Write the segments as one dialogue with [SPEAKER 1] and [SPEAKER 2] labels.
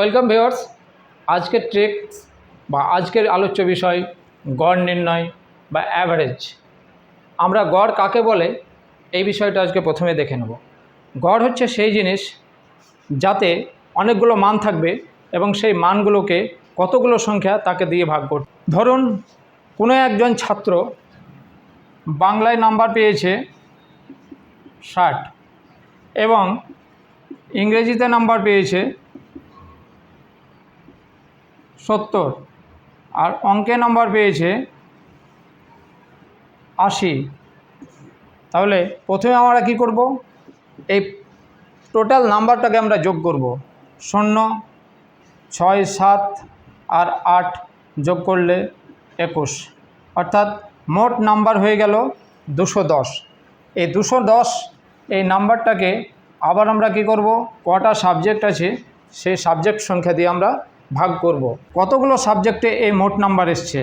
[SPEAKER 1] Welcome viewers আজকের trek বা আজকের আলোচ্য বিষয় গড় নির্ণয় বা অ্যাভারেজ আমরা গড় কাকে বলে এই বিষয়টা আজকে প্রথমে দেখে নেব গড় হচ্ছে সেই জিনিস যাতে অনেকগুলো মান থাকবে এবং সেই মানগুলোকে কতগুলো সংখ্যা তাকে দিয়ে ভাগ করবে ধরুন কোনো একজন ছাত্র বাংলায় নাম্বার পেয়েছে ষাট এবং ইংরেজিতে নাম্বার পেয়েছে সত্তর আর অঙ্কে নম্বর পেয়েছে আশি তাহলে প্রথমে আমরা কি করব এই টোটাল নাম্বারটাকে আমরা যোগ করব শূন্য ছয় সাত আর আট যোগ করলে একুশ অর্থাৎ মোট নাম্বার হয়ে গেল দুশো দশ এই দুশো দশ এই নাম্বারটাকে আবার আমরা কি করব কটা সাবজেক্ট আছে সেই সাবজেক্ট সংখ্যা দিয়ে আমরা ভাগ করব। কতগুলো সাবজেক্টে এই মোট নাম্বার এসছে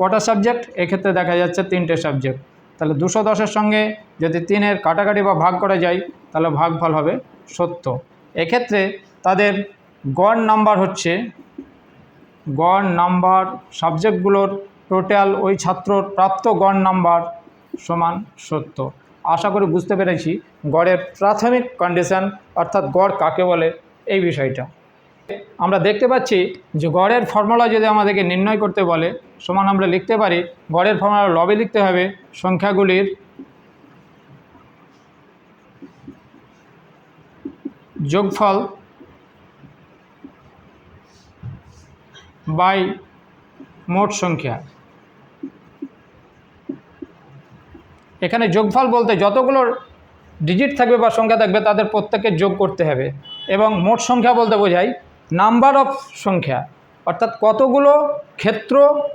[SPEAKER 1] কটা সাবজেক্ট এক্ষেত্রে দেখা যাচ্ছে তিনটে সাবজেক্ট তাহলে দুশো দশের সঙ্গে যদি তিনের কাটাকাটি বা ভাগ করা যায় তাহলে ভাগফল হবে সত্য এক্ষেত্রে তাদের গড় নাম্বার হচ্ছে গড় নাম্বার সাবজেক্টগুলোর টোটাল ওই ছাত্রর প্রাপ্ত গড় নাম্বার সমান সত্য আশা করি বুঝতে পেরেছি গড়ের প্রাথমিক কন্ডিশন অর্থাৎ গড় কাকে বলে এই বিষয়টা আমরা দেখতে পাচ্ছি যে গড়ের ফর্মুলা যদি আমাদেরকে নির্ণয় করতে বলে সমান আমরা লিখতে পারি গড়ের ফর্মুলা লবে লিখতে হবে সংখ্যাগুলির যোগফল বাই মোট সংখ্যা এখানে যোগফল বলতে যতগুলো ডিজিট থাকবে বা সংখ্যা থাকবে তাদের প্রত্যেকের যোগ করতে হবে এবং মোট সংখ্যা বলতে বোঝায় নাম্বার অফ সংখ্যা অর্থাৎ কতগুলো ক্ষেত্র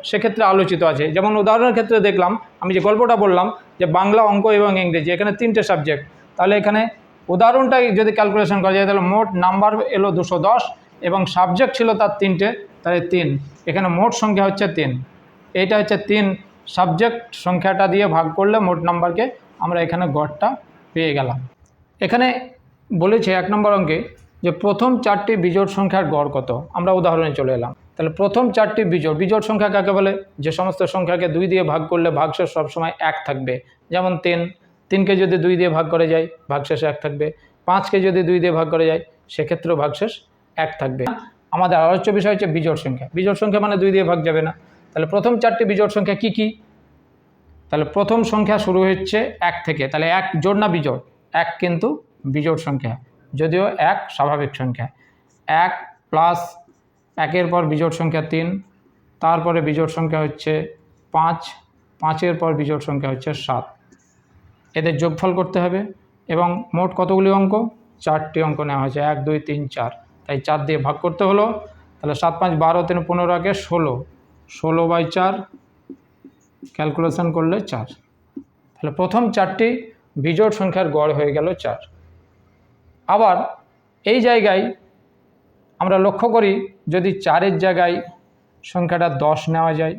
[SPEAKER 1] সেক্ষেত্রে আলোচিত আছে যেমন উদাহরণের ক্ষেত্রে দেখলাম আমি যে গল্পটা বললাম যে বাংলা অঙ্ক এবং ইংরেজি এখানে তিনটে সাবজেক্ট তাহলে এখানে উদাহরণটা যদি ক্যালকুলেশন করা যায় তাহলে মোট নাম্বার এলো দুশো দশ এবং সাবজেক্ট ছিল তার তিনটে তাহলে তিন এখানে মোট সংখ্যা হচ্ছে তিন এইটা হচ্ছে তিন সাবজেক্ট সংখ্যাটা দিয়ে ভাগ করলে মোট নাম্বারকে আমরা এখানে গড়টা পেয়ে গেলাম এখানে বলেছে এক নম্বর অঙ্কে যে প্রথম চারটি বিজোড় সংখ্যার গড় কত আমরা উদাহরণে চলে এলাম তাহলে প্রথম চারটি বিজোড় বিজোড় সংখ্যা কাকে বলে যে সমস্ত সংখ্যাকে দুই দিয়ে ভাগ করলে ভাগশেষ সবসময় এক থাকবে যেমন তিন তিনকে যদি দুই দিয়ে ভাগ করে যায় ভাগশেষ এক থাকবে পাঁচকে যদি দুই দিয়ে ভাগ করে যায় সেক্ষেত্রেও ভাগশেষ এক থাকবে আমাদের আলোচ্য বিষয় হচ্ছে বিজোড় সংখ্যা বিজোড় সংখ্যা মানে দুই দিয়ে ভাগ যাবে না তাহলে প্রথম চারটি বিজোড় সংখ্যা কি কি তাহলে প্রথম সংখ্যা শুরু হচ্ছে এক থেকে তাহলে এক জোড় না বিজোড় এক কিন্তু বিজোড় সংখ্যা যদিও এক স্বাভাবিক সংখ্যা এক প্লাস একের পর বিজোট সংখ্যা তিন তারপরে বিজোট সংখ্যা হচ্ছে পাঁচ পাঁচের পর বিজোট সংখ্যা হচ্ছে সাত এদের যোগফল করতে হবে এবং মোট কতগুলি অঙ্ক চারটি অঙ্ক নেওয়া হয়েছে এক দুই তিন চার তাই চার দিয়ে ভাগ করতে হলো তাহলে সাত পাঁচ বারো তিন পনেরো আগে ষোলো ষোলো বাই চার ক্যালকুলেশন করলে চার তাহলে প্রথম চারটি বিজোড় সংখ্যার গড় হয়ে গেল চার আবার এই জায়গায় আমরা লক্ষ্য করি যদি চারের জায়গায় সংখ্যাটা দশ নেওয়া যায়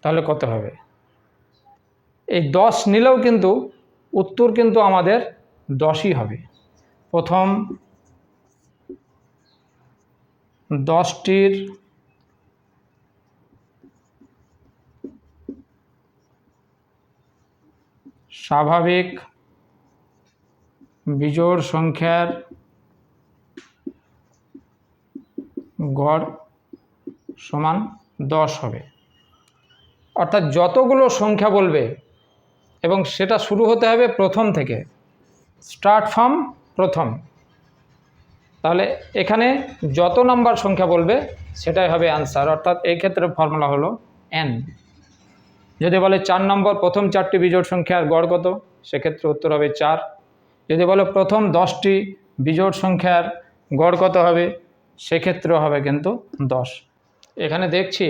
[SPEAKER 1] তাহলে কত হবে এই দশ নিলেও কিন্তু উত্তর কিন্তু আমাদের দশই হবে প্রথম দশটির স্বাভাবিক বিজোড় সংখ্যার গড় সমান দশ হবে অর্থাৎ যতগুলো সংখ্যা বলবে এবং সেটা শুরু হতে হবে প্রথম থেকে স্টার্ট ফ্রম প্রথম তাহলে এখানে যত নাম্বার সংখ্যা বলবে সেটাই হবে অ্যান্সার অর্থাৎ এই ক্ষেত্রে ফর্মুলা হলো এন যদি বলে চার নম্বর প্রথম চারটি বিজোড় সংখ্যার গড় কত সেক্ষেত্রে উত্তর হবে চার যদি বলো প্রথম দশটি বিজোট সংখ্যার গড় কত হবে সেক্ষেত্রে হবে কিন্তু দশ এখানে দেখছি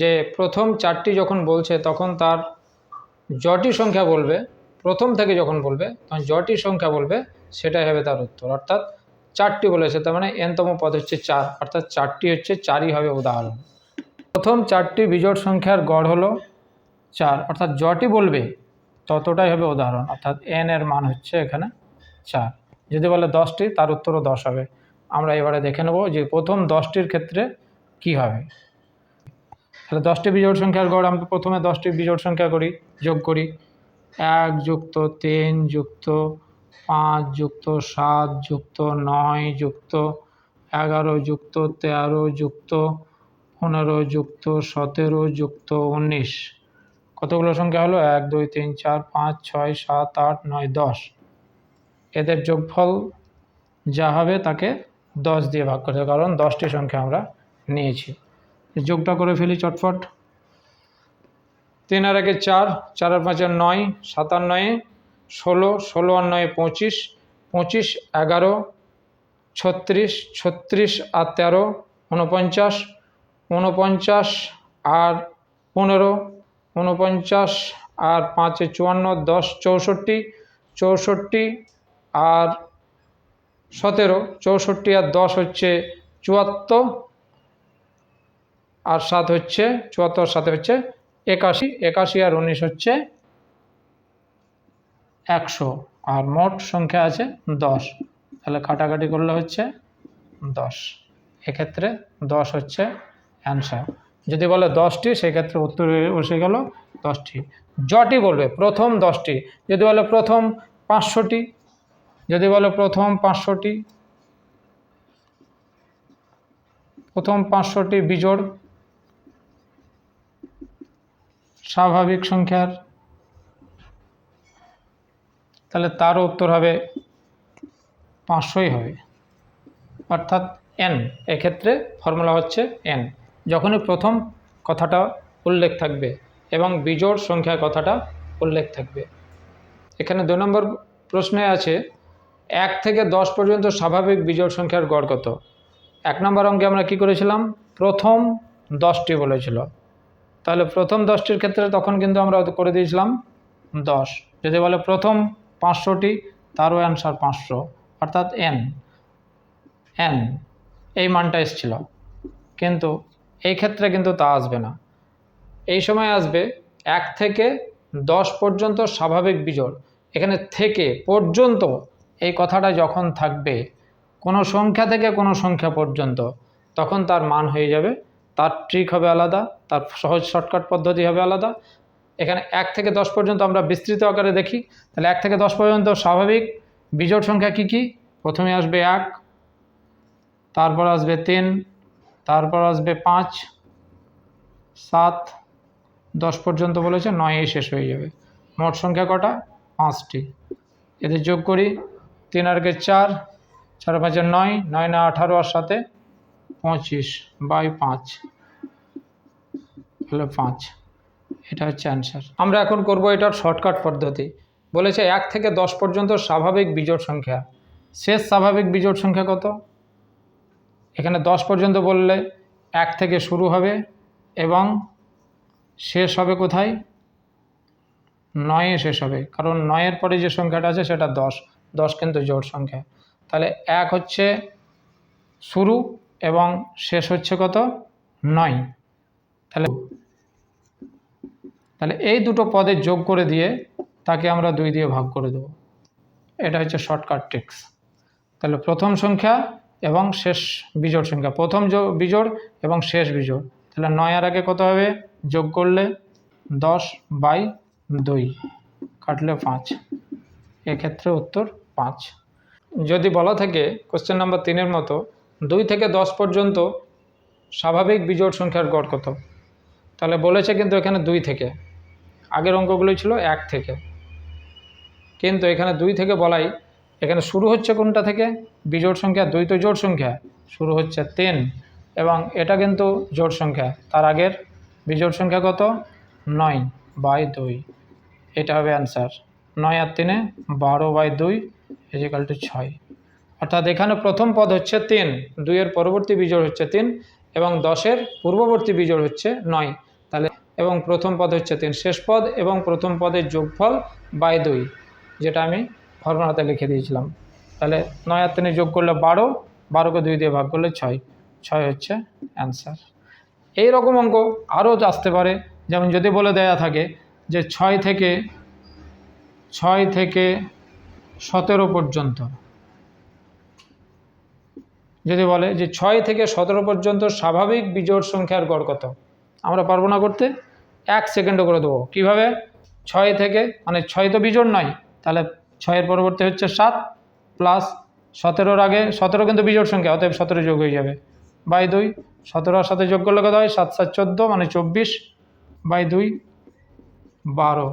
[SPEAKER 1] যে প্রথম চারটি যখন বলছে তখন তার জটি সংখ্যা বলবে প্রথম থেকে যখন বলবে তখন জটি সংখ্যা বলবে সেটাই হবে তার উত্তর অর্থাৎ চারটি বলেছে তার মানে এনতম পদ হচ্ছে চার অর্থাৎ চারটি হচ্ছে চারই হবে উদাহরণ প্রথম চারটি বিজোট সংখ্যার গড় হলো চার অর্থাৎ যটি বলবে ততটাই হবে উদাহরণ অর্থাৎ এন এর মান হচ্ছে এখানে চার আচ্ছা, যদি বলে দশটি তার উত্তরও দশ হবে আমরা এবারে দেখে নেব যে প্রথম দশটির ক্ষেত্রে কি হবে তাহলে দশটি বিজোড় সংখ্যার গড় আমরা প্রথমে দশটি বিজোড় সংখ্যা করি যোগ করি এক যুক্ত তিন যুক্ত পাঁচ যুক্ত সাত যুক্ত নয় যুক্ত এগারো যুক্ত তেরো যুক্ত পনেরো যুক্ত সতেরো যুক্ত উনিশ কতগুলো সংখ্যা হলো এক দুই তিন চার পাঁচ ছয় সাত আট নয় দশ এদের যোগফল যা হবে তাকে দশ দিয়ে ভাগ করতে কারণ দশটি সংখ্যা আমরা নিয়েছি যোগটা করে ফেলি চটফট তিন আর একে চার চার আর পাঁচের নয় সাতান্নয়ে ষোলো ষোলো আর নয় পঁচিশ পঁচিশ এগারো ছত্রিশ ছত্রিশ আর তেরো ঊনপঞ্চাশ ঊনপঞ্চাশ আর পনেরো ঊনপঞ্চাশ আর পাঁচে চুয়ান্ন দশ চৌষট্টি চৌষট্টি আর সতেরো চৌষট্টি আর দশ হচ্ছে চুয়াত্তর আর সাত হচ্ছে চুয়াত্তর সাথে হচ্ছে একাশি একাশি আর উনিশ হচ্ছে একশো আর মোট সংখ্যা আছে দশ তাহলে কাটাকাটি করলে হচ্ছে দশ এক্ষেত্রে দশ হচ্ছে অ্যান্সার যদি বলে দশটি সেক্ষেত্রে উত্তর বসে গেল দশটি জটি বলবে প্রথম দশটি যদি বলে প্রথম পাঁচশোটি যদি বলো প্রথম পাঁচশোটি প্রথম পাঁচশোটি বিজোড় স্বাভাবিক সংখ্যার তাহলে তারও উত্তর হবে পাঁচশোই হবে অর্থাৎ এন এক্ষেত্রে ফর্মুলা হচ্ছে এন যখনই প্রথম কথাটা উল্লেখ থাকবে এবং বিজোড় সংখ্যার কথাটা উল্লেখ থাকবে এখানে দু নম্বর প্রশ্নে আছে এক থেকে দশ পর্যন্ত স্বাভাবিক বিজোড় সংখ্যার গড় কত এক নম্বর অঙ্কে আমরা কি করেছিলাম প্রথম দশটি বলেছিল তাহলে প্রথম দশটির ক্ষেত্রে তখন কিন্তু আমরা করে দিয়েছিলাম দশ যদি বলে প্রথম পাঁচশোটি তারও অ্যান্সার পাঁচশো অর্থাৎ এন এন এই মানটা এসেছিল কিন্তু এই ক্ষেত্রে কিন্তু তা আসবে না এই সময় আসবে এক থেকে দশ পর্যন্ত স্বাভাবিক বিজোড় এখানে থেকে পর্যন্ত এই কথাটা যখন থাকবে কোনো সংখ্যা থেকে কোনো সংখ্যা পর্যন্ত তখন তার মান হয়ে যাবে তার ট্রিক হবে আলাদা তার সহজ শর্টকাট পদ্ধতি হবে আলাদা এখানে এক থেকে দশ পর্যন্ত আমরা বিস্তৃত আকারে দেখি তাহলে এক থেকে দশ পর্যন্ত স্বাভাবিক বিজোট সংখ্যা কি কি প্রথমে আসবে এক তারপর আসবে তিন তারপর আসবে পাঁচ সাত দশ পর্যন্ত বলেছে নয়ে শেষ হয়ে যাবে মোট সংখ্যা কটা পাঁচটি এদের যোগ করি তিন আর চার চার পাঁচে নয় নয় না আঠারো আর সাথে পঁচিশ বাই পাঁচ হলো পাঁচ এটা হচ্ছে অ্যান্সার আমরা এখন করব এটার শর্টকাট পদ্ধতি বলেছে এক থেকে দশ পর্যন্ত স্বাভাবিক বিজোট সংখ্যা শেষ স্বাভাবিক বিজোট সংখ্যা কত এখানে দশ পর্যন্ত বললে এক থেকে শুরু হবে এবং শেষ হবে কোথায় নয়ে শেষ হবে কারণ নয়ের পরে যে সংখ্যাটা আছে সেটা দশ দশ কেন্দ্র জোড় সংখ্যা তাহলে এক হচ্ছে শুরু এবং শেষ হচ্ছে কত নয় তাহলে তাহলে এই দুটো পদে যোগ করে দিয়ে তাকে আমরা দুই দিয়ে ভাগ করে দেব এটা হচ্ছে শর্টকাট ট্রিক্স তাহলে প্রথম সংখ্যা এবং শেষ বিজোড় সংখ্যা প্রথম বিজোড় এবং শেষ বিজোড় তাহলে নয় আর আগে কত হবে যোগ করলে দশ বাই দুই কাটলে পাঁচ এক্ষেত্রে উত্তর পাঁচ যদি বলা থাকে কোশ্চেন নাম্বার তিনের মতো দুই থেকে দশ পর্যন্ত স্বাভাবিক বিজোট সংখ্যার গড় কত তাহলে বলেছে কিন্তু এখানে দুই থেকে আগের অঙ্কগুলো ছিল এক থেকে কিন্তু এখানে দুই থেকে বলাই এখানে শুরু হচ্ছে কোনটা থেকে বিজোট সংখ্যা দুই তো জোট সংখ্যা শুরু হচ্ছে তিন এবং এটা কিন্তু জোট সংখ্যা তার আগের বিজোট সংখ্যা কত নয় বাই দুই এটা হবে অ্যান্সার নয় আর তিনে বারো বাই দুই ইজিক্যাল টু ছয় অর্থাৎ এখানে প্রথম পদ হচ্ছে তিন দুইয়ের পরবর্তী বিজোড় হচ্ছে তিন এবং দশের পূর্ববর্তী বিজোড় হচ্ছে নয় তাহলে এবং প্রথম পদ হচ্ছে তিন শেষ পদ এবং প্রথম পদের যোগফল বাই দুই যেটা আমি ফর্মুলাতে লিখে দিয়েছিলাম তাহলে নয় আর তিনে যোগ করলে বারো বারোকে দুই দিয়ে ভাগ করলে ছয় ছয় হচ্ছে অ্যান্সার এই রকম অঙ্ক আরও আসতে পারে যেমন যদি বলে দেয়া থাকে যে ছয় থেকে ছয় থেকে সতেরো পর্যন্ত যদি বলে যে ছয় থেকে সতেরো পর্যন্ত স্বাভাবিক বিজোড় সংখ্যার গড় কত আমরা পারবো না করতে এক সেকেন্ডও করে দেবো কীভাবে ছয় থেকে মানে ছয় তো বিজোড় নয় তাহলে ছয়ের পরবর্তী হচ্ছে সাত প্লাস সতেরোর আগে সতেরো কিন্তু বিজোর সংখ্যা অতএব সতেরো যোগ হয়ে যাবে বাই দুই সতেরোর সাথে যোগ করলে কত হয় সাত সাত চোদ্দো মানে চব্বিশ বাই দুই বারো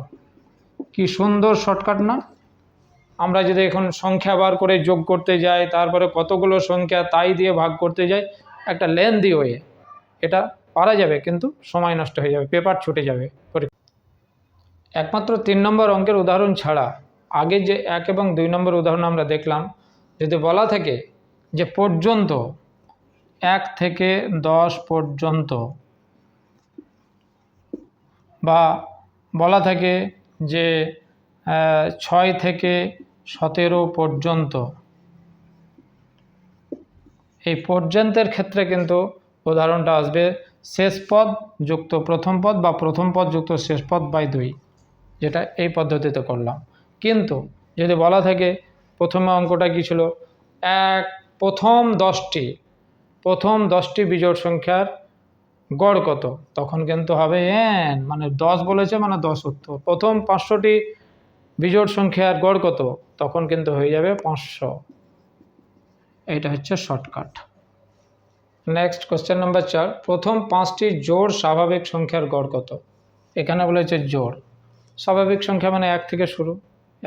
[SPEAKER 1] কি সুন্দর শর্টকাট না আমরা যদি এখন সংখ্যা বার করে যোগ করতে যাই তারপরে কতগুলো সংখ্যা তাই দিয়ে ভাগ করতে যাই একটা লেন্দি হয়ে এটা পারা যাবে কিন্তু সময় নষ্ট হয়ে যাবে পেপার ছুটে যাবে একমাত্র তিন নম্বর অঙ্কের উদাহরণ ছাড়া আগে যে এক এবং দুই নম্বর উদাহরণ আমরা দেখলাম যদি বলা থাকে যে পর্যন্ত এক থেকে দশ পর্যন্ত বা বলা থাকে যে ছয় থেকে সতেরো পর্যন্ত এই পর্যন্তের ক্ষেত্রে কিন্তু উদাহরণটা আসবে শেষ পদ যুক্ত প্রথম পদ বা প্রথম পদ যুক্ত শেষ পদ বাই দুই যেটা এই পদ্ধতিতে করলাম কিন্তু যদি বলা থাকে প্রথমে অঙ্কটা কী ছিল এক প্রথম দশটি প্রথম দশটি বিজোড় সংখ্যার গড় কত তখন কিন্তু হবে এন মানে দশ বলেছে মানে দশ উত্তর প্রথম পাঁচশোটি বিজোড় সংখ্যার গড় কত তখন কিন্তু হয়ে যাবে পাঁচশো এটা হচ্ছে শর্টকাট নেক্সট কোশ্চেন নাম্বার চার প্রথম পাঁচটি জোড় স্বাভাবিক সংখ্যার গড় কত এখানে বলেছে জোড় স্বাভাবিক সংখ্যা মানে এক থেকে শুরু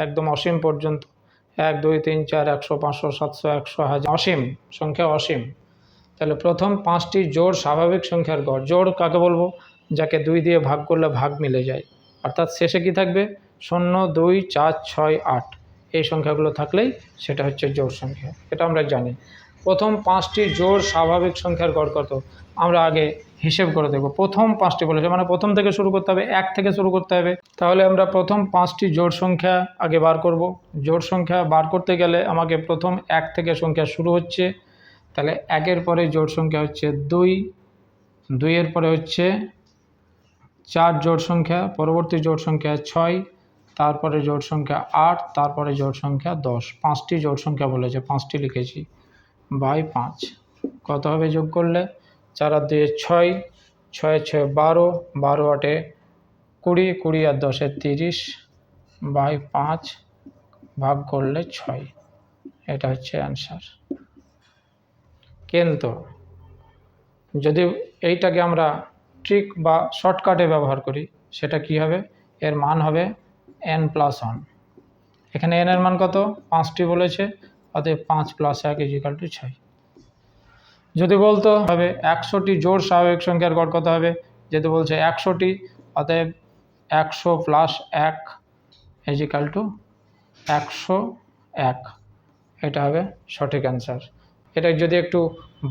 [SPEAKER 1] একদম অসীম পর্যন্ত এক দুই তিন চার একশো পাঁচশো সাতশো একশো হাজার অসীম সংখ্যা অসীম তাহলে প্রথম পাঁচটি জোড় স্বাভাবিক সংখ্যার গড় জোড় কাকে বলবো যাকে দুই দিয়ে ভাগ করলে ভাগ মিলে যায় অর্থাৎ শেষে কি থাকবে শূন্য দুই চার ছয় আট এই সংখ্যাগুলো থাকলেই সেটা হচ্ছে জোর সংখ্যা এটা আমরা জানি প্রথম পাঁচটি জোর স্বাভাবিক সংখ্যার গড় কত আমরা আগে হিসেব করে দেখব প্রথম পাঁচটি বলেছে মানে প্রথম থেকে শুরু করতে হবে এক থেকে শুরু করতে হবে তাহলে আমরা প্রথম পাঁচটি জোর সংখ্যা আগে বার করব জোর সংখ্যা বার করতে গেলে আমাকে প্রথম এক থেকে সংখ্যা শুরু হচ্ছে তাহলে একের পরে জোর সংখ্যা হচ্ছে দুই দুইয়ের পরে হচ্ছে চার জোর সংখ্যা পরবর্তী জোর সংখ্যা ছয় তারপরে জোট সংখ্যা আট তারপরে জোট সংখ্যা দশ পাঁচটি জোট সংখ্যা বলেছে পাঁচটি লিখেছি বাই পাঁচ কত হবে যোগ করলে চার আর দুয়ে ছয় ছয় ছয় বারো বারো আটে কুড়ি কুড়ি আর দশে তিরিশ বাই পাঁচ ভাগ করলে ছয় এটা হচ্ছে অ্যান্সার কিন্তু যদি এইটাকে আমরা ট্রিক বা শর্টকাটে ব্যবহার করি সেটা কি হবে এর মান হবে এন প্লাস ওয়ান এখানে এন এর মান কত পাঁচটি বলেছে অতএব পাঁচ প্লাস এক ইজিক্যাল টু ছয় যদি বলতো হবে একশোটি জোর স্বাভাবিক সংখ্যার গড় কত হবে যেহেতু বলছে একশোটি অতএব একশো প্লাস এক ইজিক্যাল টু একশো এক এটা হবে সঠিক অ্যান্সার এটা যদি একটু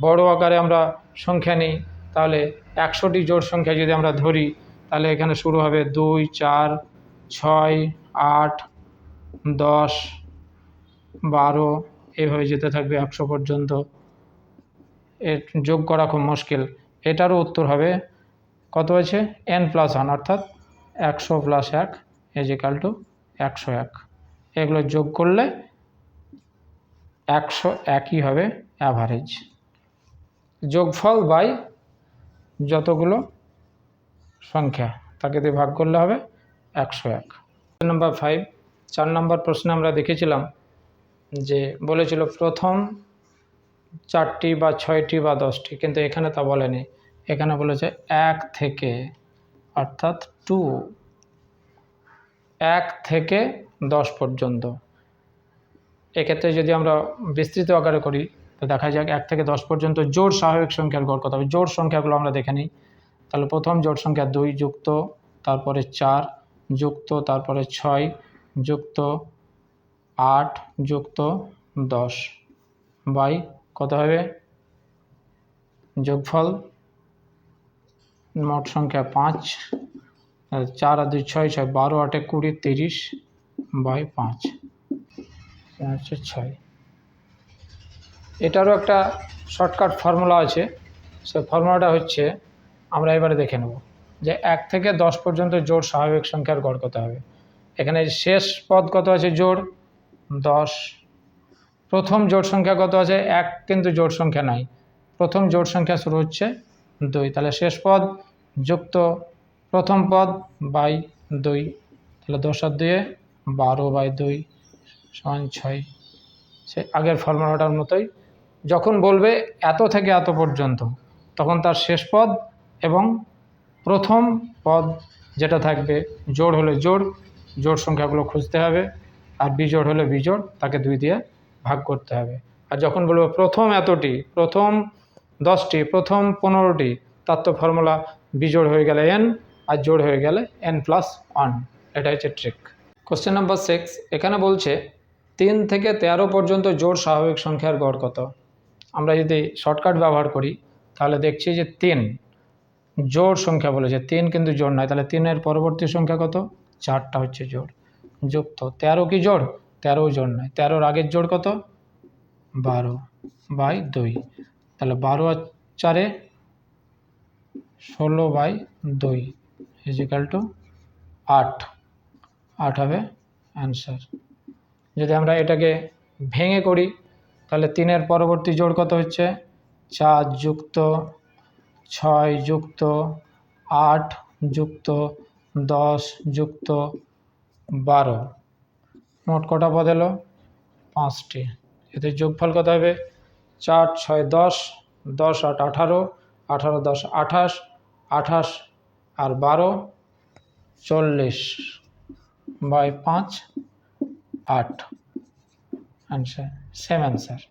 [SPEAKER 1] বড় আকারে আমরা সংখ্যা নিই তাহলে একশোটি জোর সংখ্যা যদি আমরা ধরি তাহলে এখানে শুরু হবে দুই চার ছয় আট দশ বারো এভাবে যেতে থাকবে একশো পর্যন্ত এর যোগ করা খুব মুশকিল এটারও উত্তর হবে কত হয়েছে এন প্লাস ওয়ান অর্থাৎ একশো প্লাস এক এজিকাল টু একশো এক এগুলো যোগ করলে একশো একই হবে অ্যাভারেজ যোগফল বাই যতগুলো সংখ্যা তাকে দিয়ে ভাগ করলে হবে একশো এক নম্বর ফাইভ চার নম্বর প্রশ্নে আমরা দেখেছিলাম যে বলেছিল প্রথম চারটি বা ছয়টি বা দশটি কিন্তু এখানে তা বলেনি এখানে বলেছে এক থেকে অর্থাৎ টু এক থেকে দশ পর্যন্ত এক্ষেত্রে যদি আমরা বিস্তৃত আকারে করি তো দেখা যাক এক থেকে দশ পর্যন্ত জোর স্বাভাবিক সংখ্যার গড় কথা হবে জোর সংখ্যাগুলো আমরা দেখে নিই তাহলে প্রথম জোর সংখ্যা দুই যুক্ত তারপরে চার যুক্ত তারপরে ছয় যুক্ত আট যুক্ত দশ বাই কত হবে যোগফল মোট সংখ্যা পাঁচ চার আর দুই ছয় ছয় বারো আটে কুড়ি তিরিশ বাই পাঁচ ছয় এটারও একটা শর্টকাট ফর্মুলা আছে সে ফর্মুলাটা হচ্ছে আমরা এবারে দেখে নেব যে এক থেকে দশ পর্যন্ত জোর স্বাভাবিক সংখ্যার গড় কত হবে এখানে শেষ পদ কত আছে জোর দশ প্রথম জোট সংখ্যা কত আছে এক কিন্তু জোট সংখ্যা নাই প্রথম জোট সংখ্যা শুরু হচ্ছে দুই তাহলে শেষ পদ যুক্ত প্রথম পদ বাই দুই তাহলে দশ আর দুয়ে বারো বাই দুই সমান ছয় সে আগের ফর্মুলাটার মতোই যখন বলবে এত থেকে এত পর্যন্ত তখন তার শেষ পদ এবং প্রথম পদ যেটা থাকবে জোড় হলে জোড় জোড় সংখ্যাগুলো খুঁজতে হবে আর বিজোড় হলে বিজোড় তাকে দুই দিয়ে ভাগ করতে হবে আর যখন বলবো প্রথম এতটি প্রথম দশটি প্রথম পনেরোটি তার তো ফর্মুলা বিজোড় হয়ে গেলে এন আর জোড় হয়ে গেলে এন প্লাস ওয়ান এটা হচ্ছে ট্রিক কোশ্চেন নাম্বার সিক্স এখানে বলছে তিন থেকে তেরো পর্যন্ত জোড় স্বাভাবিক সংখ্যার গড় কত আমরা যদি শর্টকাট ব্যবহার করি তাহলে দেখছি যে তিন জোড় সংখ্যা বলেছে তিন কিন্তু জোড় নয় তাহলে তিনের পরবর্তী সংখ্যা কত চারটা হচ্ছে জোড় যুক্ত তেরো কি জোড় তেরো জোড় নয় তেরোর আগের জোড় কত বারো বাই দুই তাহলে বারো আর চারে ষোলো বাই দুই ফিজিক্যাল টু আট আট হবে অ্যান্সার যদি আমরা এটাকে ভেঙে করি তাহলে তিনের পরবর্তী জোড় কত হচ্ছে চার যুক্ত ছয় যুক্ত আট যুক্ত দশ যুক্ত বারো মোট কটা পদ এলো পাঁচটি এতে যোগফল কত হবে চার ছয় দশ দশ আট আঠারো আঠারো দশ আঠাশ আঠাশ আর বারো চল্লিশ বাই পাঁচ আট আনসার সেম অ্যান্সার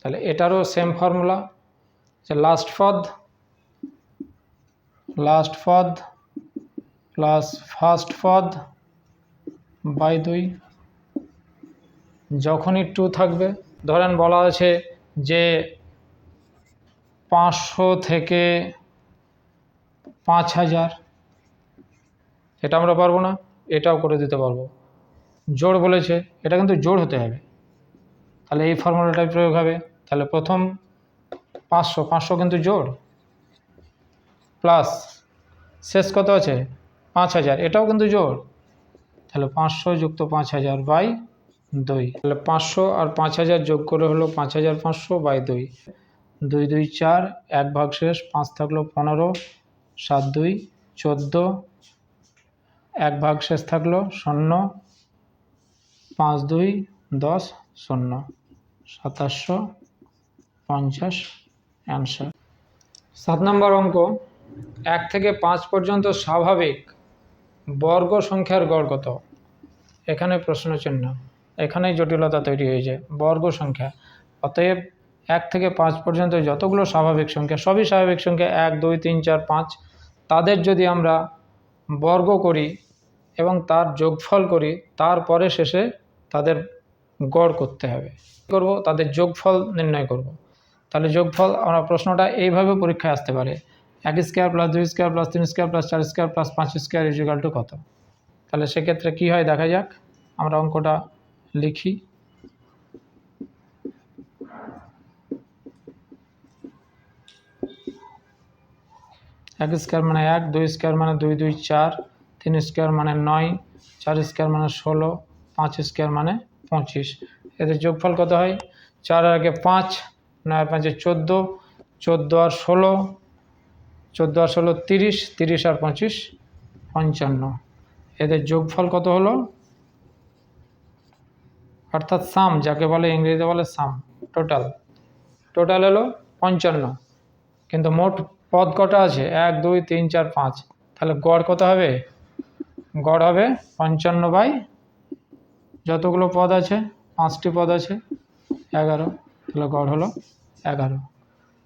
[SPEAKER 1] তাহলে এটারও সেম ফর্মুলা যে লাস্ট পদ লাস্ট পদ প্লাস ফার্স্ট পদ বাই দুই যখনই টু থাকবে ধরেন বলা আছে যে পাঁচশো থেকে পাঁচ হাজার এটা আমরা পারবো না এটাও করে দিতে পারবো জোর বলেছে এটা কিন্তু জোর হতে হবে তাহলে এই ফর্মুলাটাই প্রয়োগ হবে তাহলে প্রথম পাঁচশো পাঁচশো কিন্তু জোর প্লাস শেষ কত আছে পাঁচ হাজার এটাও কিন্তু জোর তাহলে পাঁচশো যুক্ত পাঁচ হাজার বাই দুই তাহলে পাঁচশো আর পাঁচ হাজার যোগ করে হলো পাঁচ হাজার পাঁচশো বাই দুই দুই দুই চার এক ভাগ শেষ পাঁচ থাকলো পনেরো সাত দুই চোদ্দো এক ভাগ শেষ থাকলো শূন্য পাঁচ দুই দশ শূন্য সাতাশশো পঞ্চাশ অ্যান্সার সাত নম্বর অঙ্ক এক থেকে পাঁচ পর্যন্ত স্বাভাবিক বর্গ সংখ্যার গড় কত এখানে প্রশ্ন চিহ্ন এখানেই জটিলতা তৈরি হয়েছে বর্গ সংখ্যা অতএব এক থেকে পাঁচ পর্যন্ত যতগুলো স্বাভাবিক সংখ্যা সবই স্বাভাবিক সংখ্যা এক দুই তিন চার পাঁচ তাদের যদি আমরা বর্গ করি এবং তার যোগফল করি তারপরে শেষে তাদের গড় করতে হবে করব তাদের যোগফল নির্ণয় করবো তাহলে যোগফল আমরা প্রশ্নটা এইভাবে পরীক্ষায় আসতে পারে এক স্কোয়ার প্লাস দুই স্কোয়ার প্লাস তিন স্কোয়ার প্লাস চার স্কোয়ার প্লাস পাঁচ স্কোয়ার ইজিক্যাল টু কত তাহলে সেক্ষেত্রে কি হয় দেখা যাক আমরা অঙ্কটা লিখি এক স্কোয়ার মানে এক দুই স্কোয়ার মানে দুই দুই চার তিন স্কোয়ার মানে নয় চার স্কোয়ার মানে ষোলো পাঁচ স্কোয়ার মানে পঁচিশ এদের যোগফল কত হয় চার আগে পাঁচ নয় পাঁচে চোদ্দো চোদ্দো আর ষোলো চোদ্দো আর ষোলো তিরিশ তিরিশ আর পঁচিশ পঞ্চান্ন এদের যোগফল কত হলো অর্থাৎ সাম যাকে বলে ইংরেজিতে বলে সাম টোটাল টোটাল হলো পঞ্চান্ন কিন্তু মোট পদ কটা আছে এক দুই তিন চার পাঁচ তাহলে গড় কত হবে গড় হবে পঞ্চান্ন বাই যতগুলো পদ আছে পাঁচটি পদ আছে এগারো তাহলে গড় হলো এগারো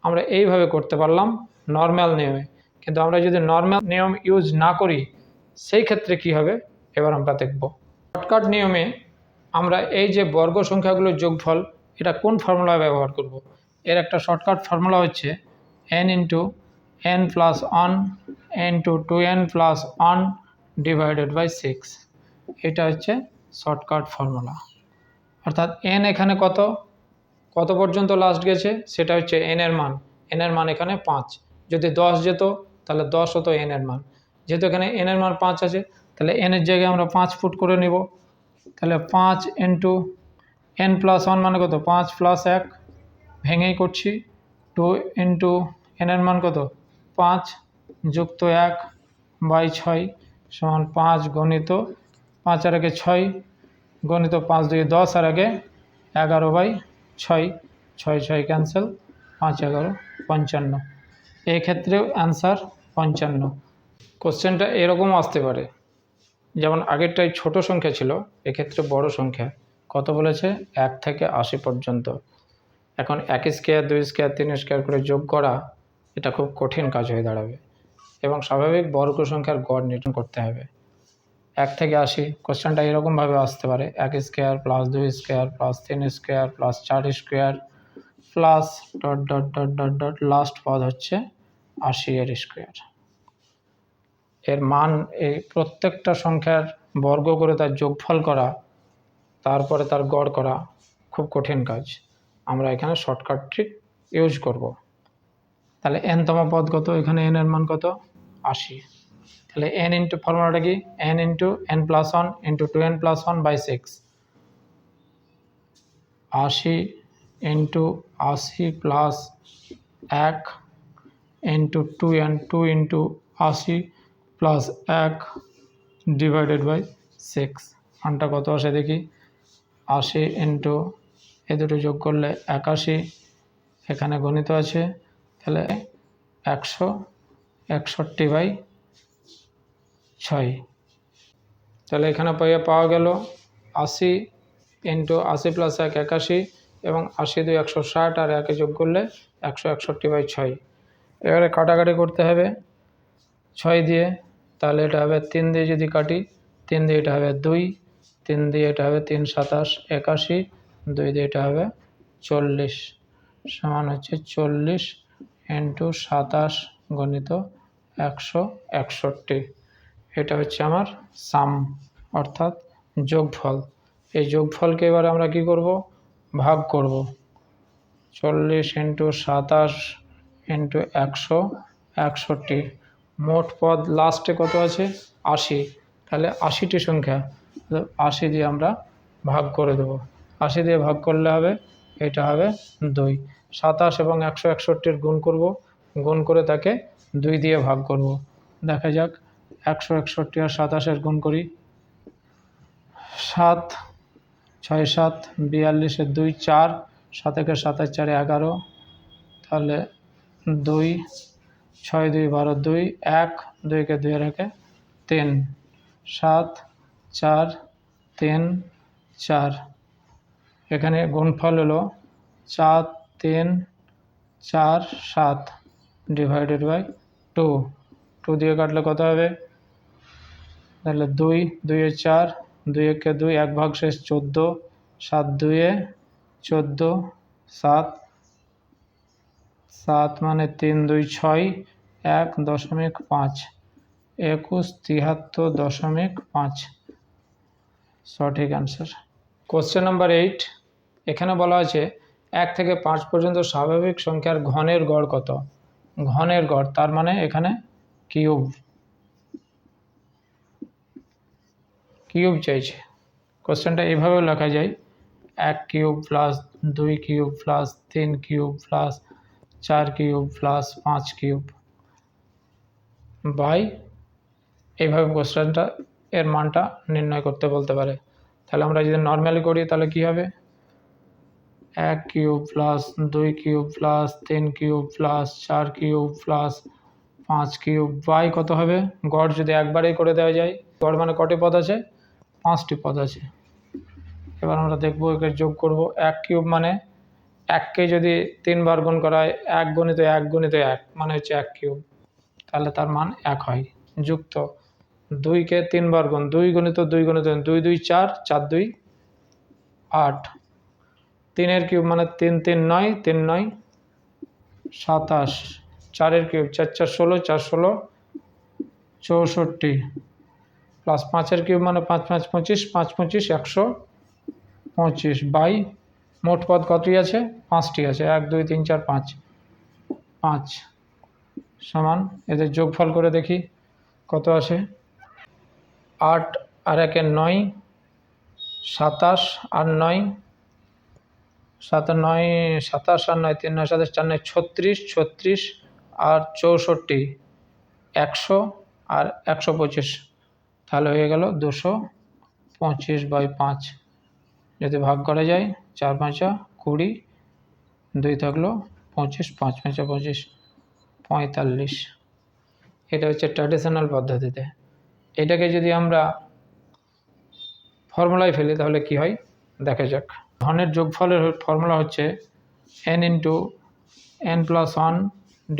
[SPEAKER 1] আমরা এইভাবে করতে পারলাম নর্ম্যাল নিয়মে কিন্তু আমরা যদি নর্ম্যাল নিয়ম ইউজ না করি সেই ক্ষেত্রে কি হবে এবার আমরা দেখব শর্টকাট নিয়মে আমরা এই যে বর্গ সংখ্যাগুলোর যোগফল এটা কোন ফর্মুলায় ব্যবহার করব। এর একটা শর্টকাট ফর্মুলা হচ্ছে n into n plus one into two n plus one divided by six এটা হচ্ছে শর্টকাট ফর্মুলা অর্থাৎ এন এখানে কত কত পর্যন্ত লাস্ট গেছে সেটা হচ্ছে এনের মান এনের মান এখানে পাঁচ যদি দশ যেত তাহলে দশ হতো এনের মান যেহেতু এখানে এনের মান পাঁচ আছে তাহলে এনের জায়গায় আমরা পাঁচ ফুট করে নেব তাহলে পাঁচ ইন্টু এন প্লাস ওয়ান মানে কত পাঁচ প্লাস এক ভেঙেই করছি টু ইন্টু এনের মান কত পাঁচ যুক্ত এক বাই ছয় সমান পাঁচ গণিত পাঁচ আর আগে ছয় গণিত পাঁচ দুই দশ আর আগে এগারো বাই ছয় ছয় ছয় ক্যান্সেল পাঁচ এগারো পঞ্চান্ন এক্ষেত্রেও অ্যান্সার পঞ্চান্ন কোশ্চেনটা এরকম আসতে পারে যেমন আগেরটাই ছোট সংখ্যা ছিল এক্ষেত্রে বড় সংখ্যা কত বলেছে এক থেকে আশি পর্যন্ত এখন এক স্কেয়ার দুই স্কেয়ার তিন স্কেয়ার করে যোগ করা এটা খুব কঠিন কাজ হয়ে দাঁড়াবে এবং স্বাভাবিক বর্গ সংখ্যার গড় নির্ণয় করতে হবে এক থেকে আসি কোশ্চেনটা এরকমভাবে আসতে পারে এক স্কোয়ার প্লাস দুই স্কোয়ার প্লাস তিন স্কোয়ার প্লাস চার square plus dot dot dot dot dot last পদ হচ্ছে আশি এর স্কোয়ার এর মান এই প্রত্যেকটা সংখ্যার বর্গ করে তার যোগফল করা তারপরে তার গড় করা খুব কঠিন কাজ আমরা এখানে শর্টকাট ট্রিক ইউজ করব তাহলে এনতম পদ কত এখানে এন এর মান কত আশি তাহলে এন ইন্টু ফর্মুলাটা কি n into n plus one into two n plus one by six আশি ইন্টু আশি প্লাস এক into two n two into আশি প্লাস এক ডিভাইডেড বাই সিক্স ওয়ানটা কত আসে দেখি আশি ইন্টু এ দুটো যোগ করলে একাশি এখানে গণিত আছে তাহলে একশো একষট্টি বাই ছয় তাহলে এখানে পাইয়া পাওয়া গেল আশি ইন্টু আশি প্লাস এক একাশি এবং আশি দুই একশো ষাট আর একে যোগ করলে একশো একষট্টি বাই ছয় এবারে কাটাকাটি করতে হবে ছয় দিয়ে তাহলে এটা হবে তিন দিয়ে যদি কাটি তিন দিয়ে এটা হবে দুই তিন দিয়ে এটা হবে তিন সাতাশ একাশি দুই দিয়ে এটা হবে চল্লিশ সমান হচ্ছে চল্লিশ ইন্টু সাতাশ গণিত একশো একষট্টি এটা হচ্ছে আমার সাম অর্থাৎ যোগফল এই যোগফলকে এবার আমরা কি করব ভাগ করব চল্লিশ ইন্টু সাতাশ ইন্টু একশো একষট্টি মোট পদ লাস্টে কত আছে আশি তাহলে আশিটি সংখ্যা আশি দিয়ে আমরা ভাগ করে দেব আশি দিয়ে ভাগ করলে হবে এটা হবে দুই সাতাশ এবং একশো একষট্টির গুণ করব গুণ করে তাকে দুই দিয়ে ভাগ করব দেখা যাক একশো একষট্টি আর সাতাশের গুণ করি সাত ছয় সাত বিয়াল্লিশে দুই চার সাত সাতাশ চারে এগারো তাহলে দুই ছয় দুই বারো দুই এক দুইকে দুই একে তিন সাত চার তিন চার এখানে গুণফল হলো চার তিন চার সাত ডিভাইডেড বাই টু টু দিয়ে কাটলে কত হবে তাহলে দুই দুইয়ে চার দুই একে দুই এক ভাগ শেষ চোদ্দো সাত দুয়ে চোদ্দো সাত সাত মানে তিন দুই ছয় এক দশমিক পাঁচ একুশ তিহাত্তর দশমিক পাঁচ সঠিক অ্যান্সার কোশ্চেন নাম্বার এইট এখানে বলা আছে এক থেকে পাঁচ পর্যন্ত স্বাভাবিক সংখ্যার ঘনের গড় কত ঘনের গড় তার মানে এখানে কিউব কিউব চাইছে কোশ্চেনটা এভাবেও লেখা যায় এক কিউব প্লাস দুই কিউব প্লাস তিন কিউব প্লাস চার কিউব প্লাস পাঁচ কিউব বাই এইভাবে কোশ্চেনটা এর মানটা নির্ণয় করতে বলতে পারে তাহলে আমরা যদি নর্মালি করি তাহলে কি হবে এক কিউব প্লাস দুই কিউব প্লাস তিন কিউব প্লাস চার কিউব প্লাস পাঁচ কিউব বাই কত হবে গড় যদি একবারেই করে দেওয়া যায় গড় মানে কটি পদ আছে পাঁচটি পদ আছে এবার আমরা দেখবো একে যোগ করব এক কিউব মানে এককে যদি তিনবার গুণ করা হয় এক গণিত এক গণিত এক মানে হচ্ছে এক কিউব তাহলে তার মান এক হয় যুক্ত দুইকে তিনবার গুণ দুই গণিত দুই গণিত দুই দুই চার চার দুই আট তিনের কিউব মানে তিন তিন নয় তিন নয় সাতাশ চারের কিউব চার চার ষোলো চার ষোলো চৌষট্টি প্লাস পাঁচের কিউব মানে পাঁচ পাঁচ পঁচিশ পাঁচ পঁচিশ একশো পঁচিশ বাই মোট পদ কতটি আছে পাঁচটি আছে এক দুই তিন চার পাঁচ পাঁচ সমান এদের যোগফল করে দেখি কত আছে আট আর একের নয় সাতাশ আর নয় সাত নয় সাতাশ আর নয় তিন নয় সাতাশ চার নয় ছত্রিশ ছত্রিশ আর চৌষট্টি একশো আর একশো পঁচিশ তাহলে হয়ে গেল দুশো পঁচিশ বাই পাঁচ যদি ভাগ করা যায় চার পাঁচা কুড়ি দুই থাকলো পঁচিশ পাঁচ পাঁচা পঁচিশ পঁয়তাল্লিশ এটা হচ্ছে ট্র্যাডিশনাল পদ্ধতিতে এটাকে যদি আমরা ফর্মুলায় ফেলি তাহলে কি হয় দেখা যাক ধনের যোগফলের ফর্মুলা হচ্ছে n into n plus one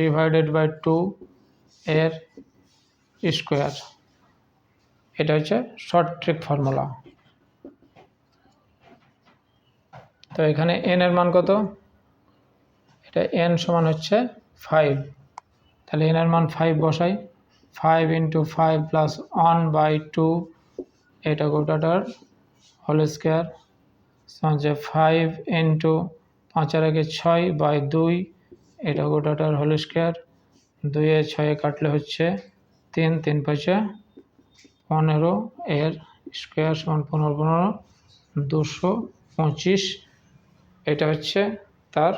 [SPEAKER 1] divided by two এর স্কোয়ার এটা হচ্ছে শর্ট ট্রিক ফর্মুলা তো এখানে এন এর মান কত এটা এন সমান হচ্ছে ফাইভ তাহলে এন এর মান ফাইভ বসাই five into five plus one by two এটা গোটাটার হোল স্কোয়ার হচ্ছে ফাইভ ইন্টু পাঁচের আগে ছয় বাই দুই এটা গোটাটার হোল স্কোয়ার দুইয়ে ছয়ে কাটলে হচ্ছে তিন তিন পাঁচে পনেরো এর স্কোয়ার সমান পনেরো পনেরো দুশো পঁচিশ এটা হচ্ছে তার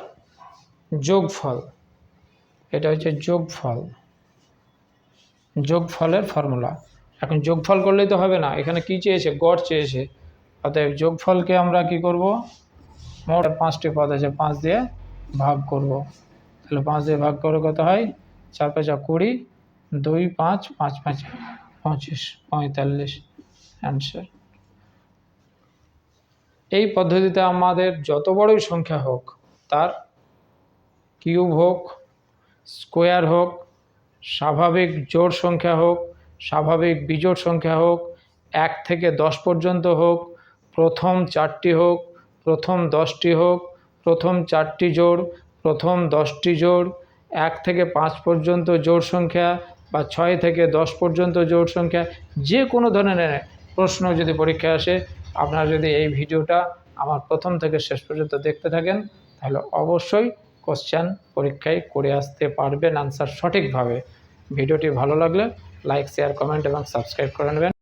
[SPEAKER 1] যোগফল এটা হচ্ছে যোগফল যোগফলের ফর্মুলা এখন যোগফল করলেই তো হবে না এখানে কি চেয়েছে গড় চেয়েছে অতএব যোগফলকে আমরা কি করব মোট পাঁচটি পদ আছে পাঁচ দিয়ে ভাগ করব তাহলে পাঁচ দিয়ে ভাগ করে কত হয় চার পাঁচা কুড়ি দুই পাঁচ পাঁচ পাঁচ পঁচিশ পঁয়তাল্লিশ অ্যান্সার এই পদ্ধতিতে আমাদের যত বড়ই সংখ্যা হোক তার কিউব হোক স্কোয়ার হোক স্বাভাবিক জোর সংখ্যা হোক স্বাভাবিক বিজোড় সংখ্যা হোক এক থেকে দশ পর্যন্ত হোক প্রথম চারটি হোক প্রথম দশটি হোক প্রথম চারটি জোড় প্রথম দশটি জোড় এক থেকে পাঁচ পর্যন্ত জোড় সংখ্যা বা ছয় থেকে দশ পর্যন্ত জোট সংখ্যা যে কোনো ধরনের প্রশ্ন যদি পরীক্ষা আসে আপনারা যদি এই ভিডিওটা আমার প্রথম থেকে শেষ পর্যন্ত দেখতে থাকেন তাহলে অবশ্যই কোশ্চেন পরীক্ষায় করে আসতে পারবেন আনসার সঠিকভাবে ভিডিওটি ভালো লাগলে লাইক শেয়ার কমেন্ট এবং সাবস্ক্রাইব করে নেবেন